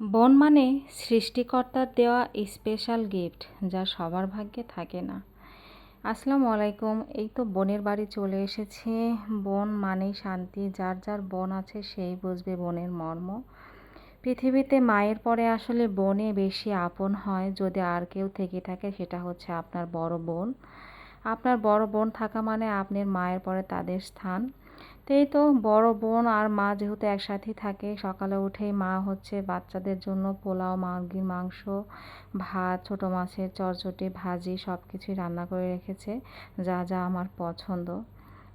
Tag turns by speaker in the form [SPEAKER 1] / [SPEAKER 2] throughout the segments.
[SPEAKER 1] বোন মানে সৃষ্টিকর্তার দেওয়া স্পেশাল গিফট যা সবার ভাগ্যে থাকে না। আসসালামু আলাইকুম, এই তো বোনের বাড়ি চলে এসেছে। বোন মানেই শান্তি, যার যার বোন আছে সেই বুঝবে বনের মর্ম। পৃথিবীতে মায়ের পরে আসলে বনে বেশি আপন হয়, যদি আর কেউ থেকে থাকে সেটা হচ্ছে আপনার বড় বোন। আপনার বড় বোন থাকা মানে আপনার মায়ের পরে তাদের স্থান। এই তো বড় বোন আর মা যেহেতু একসাথেই থাকে, সকালে উঠেই মা হচ্ছে বাচ্চাদের জন্য পোলাও, মুরগির মাংস, ভাত, ছোটো মাছের চরচটি ভাজি সব কিছুই রান্না করে রেখেছে, যা যা আমার পছন্দ।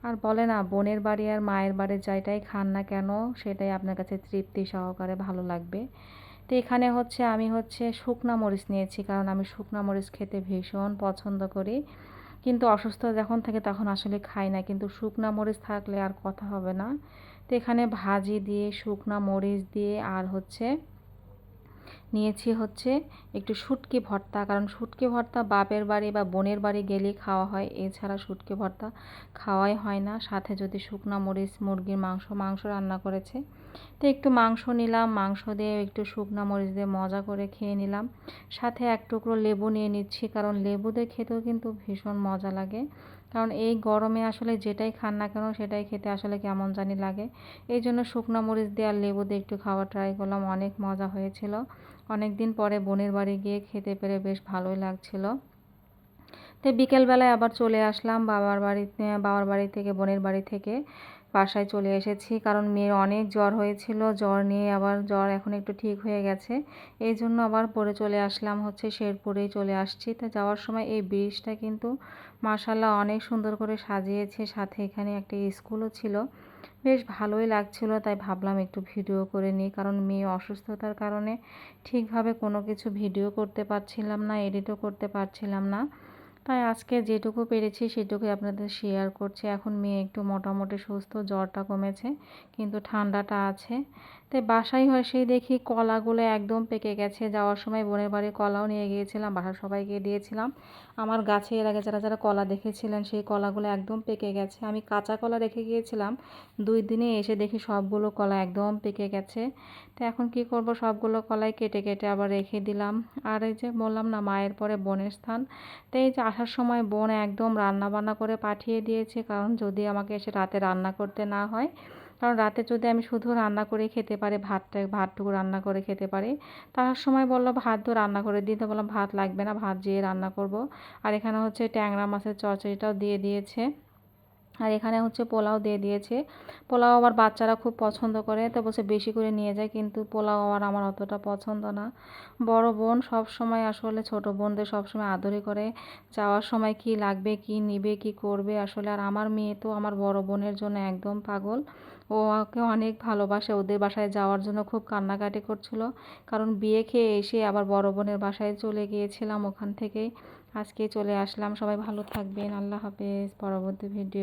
[SPEAKER 1] আর বলে না, বোনের বাড়ি আর মায়ের বাড়ি যাইটাই খান না কেন, সেটাই আপনার কাছে তৃপ্তি সহকারে ভালো লাগবে। তো এখানে হচ্ছে আমি হচ্ছে শুকনা মরিচ নিয়েছি, কারণ আমি শুকনা মরিচ খেতে ভীষণ পছন্দ করি। কিন্তু অসুস্থ যখন থাকে তখন আসলে খাই না। কিন্তু শুকনা মরিচ থাকলে আর কথা হবে না। তো এখানে ভাজি দিয়ে, শুকনা মরিচ দিয়ে আর হচ্ছে নিয়েছি হচ্ছে একটু শুটকি ভর্তা। কারণ শুটকি ভর্তা বাপের বাড়ি বা বোনের বাড়ি গেলেই খাওয়া হয়। এছাড়া শুটকি ভর্তা খাওয়াই হয় না। সাথে যদি শুকনো মরিচ, মুরগির মাংস মাংস রান্না করেছে। তো একটু মাংস নিলাম, মাংস দিয়ে একটু শুকনা মরিচ দিয়ে মজা করে খেয়ে নিলাম। সাথে এক টুকরো লেবু নিয়ে নিচ্ছি। কারণ লেবু দিয়ে খেতেও কিন্তু ভীষণ মজা লাগে। কারণ এই গরমে আসলে যেটাই খান না কেন সেটাই খেতে আসলে কেমন জানি লাগে। এই জন্য শুকনো মরিচ দিয়ে আর লেবু দিয়ে একটু খাওয়া ট্রাই করলাম, অনেক মজা হয়েছিল। অনেক দিন পরে বোনের বাড়ি গিয়ে খেতে পেরে বেশ ভালোই লাগছিল। তো বিকেলবেলায় আবার চলে আসলাম বাবার বাড়ি বাবার বাড়ি থেকে, বোনের বাড়ি থেকে। বাসায় চলে এসেছি। কারণ মেয়ের অনেক জ্বর হয়েছিল। জ্বর নিয়ে আবার জ্বর এখন একটু ঠিক হয়ে গেছে। এই জন্য আবার পরে চলে আসলাম হচ্ছে শেরপুরেই চলে আসছি। তো যাওয়ার সময় এই ব্রিজটা কিন্তু মার্শাল্লাহ অনেক সুন্দর করে সাজিয়েছে। সাথে এখানে একটা স্কুলও ছিল। বেশ ভালোই লাগছিল, তাই ভাবলাম একটু ভিডিও করে নিই। কারণ মেয়ে অসুস্থতার কারণে ঠিকভাবে কোনো কিছু ভিডিও করতে পারছিলাম না, এডিটও করতে পারছিলাম না। তাই আজকে যেটুকু পেরেছি সেটুকুই আপনাদের শেয়ার করছি। এখন মেয়ে একটু মোটামুটি সুস্থ, জ্বরটা কমেছে, কিন্তু ঠান্ডাটা আছে। তো বাসায় সেই দেখি কলাগুলো একদম পেকে গেছে। যাওয়ার সময় বোনের বাড়ি কলাও নিয়ে গিয়েছিলাম, বাসার সবাইকে দিয়েছিলাম। আমার গাছে এর আগে যারা যারা কলা দেখেছিলেন, সেই কলাগুলো একদম পেকে গেছে। আমি কাঁচা কলা রেখে গিয়েছিলাম। দুই দিনে এসে দেখি সবগুলো কলা একদম পেকে গেছে। তো এখন কি করব? সবগুলো কলাই কেটে কেটে আবার রেখে দিলাম। আর এই যে বললাম না, মায়ের পরে বোনের স্থান। তো এই যে আসার সময় বোন একদম রান্না বান্না করে পাঠিয়ে দিয়েছে। কারণ যদি আমাকে এসে রাতে রান্না করতে না হয় কারণ রাতে যদি আমি শুধু রান্না করে খেতে পারি, ভাতটা, ভাতটুকু রান্না করে খেতে পারি, তার সময় বলল ভাত তো রান্না করে দিতে বললাম ভাত লাগবে না, ভাত যেয়ে রান্না করব। আর এখানে হচ্ছে ট্যাংরা মাছের চচড়িটাও দিয়ে দিয়েছে। আর এখানে হচ্ছে পোলাও দিয়ে দিয়েছে। পোলাও আবার বাচ্চারা খুব পছন্দ করে, তো বলছে বেশি করে নিয়ে যায়, কিন্তু পোলাও আবার আমার অতটা পছন্দ না। বড় বোন সব সময় আসলে, ছোট বোনদের সব সময় আদরে করে, যাওয়ার সময় কি লাগবে, কি নিবে, কি করবে, আসলে আর আমার মেয়ে তো আমার বড় বোনের জন্য একদম পাগল। ওকে অনেক ভালোবাসে। ওদের বাসায় যাওয়ার জন্য খুব কান্নাকাটি করছিল। কারণ বিয়ে খেয়ে এসে আবার বড় বোনের বাসায় চলে গিয়েছিলাম ওখান থেকেই। আজকে চলে আসলাম। সবাই ভালো থাকবেন। আল্লাহ হাফেজ। পরবর্তী ভিডিও